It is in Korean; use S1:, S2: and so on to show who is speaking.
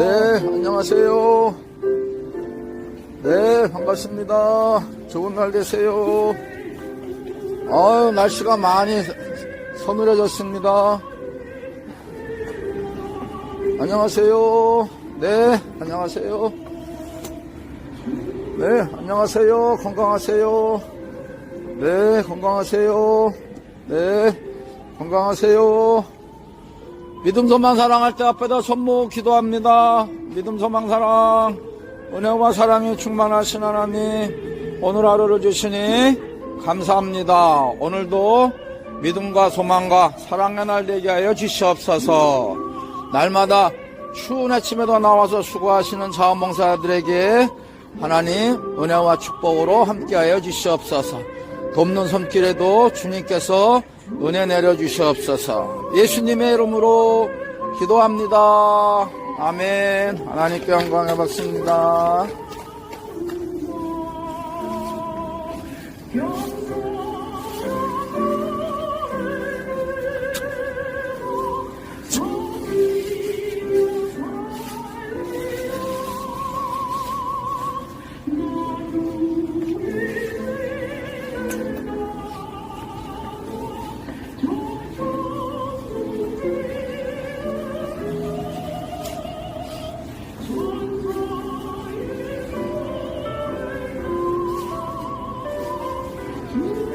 S1: 안녕하세요. 네, 반갑습니다. 좋은 날 되세요. 아유, 날씨가 많이 서늘해졌습니다. 안녕하세요. 네, 안녕하세요. 네, 안녕하세요. 건강하세요. 네, 건강하세요. 네, 건강하세요. 믿음, 소망, 사랑할 때 앞에다 손모 기도합니다. 믿음, 소망, 사랑. 은혜와 사랑이 충만하신 하나님, 오늘 하루를 주시니 감사합니다. 오늘도 믿음과 소망과 사랑의 날 되게 하여 주시옵소서. 날마다 추운 아침에도 나와서 수고하시는 자원봉사자들에게 하나님 은혜와 축복으로 함께하여 주시옵소서. 돕는 손길에도 주님께서 은혜 내려 주시옵소서. 예수님의 이름으로 기도합니다. 아멘. 하나님께 영광해 받습니다.
S2: 요 Mm-hmm.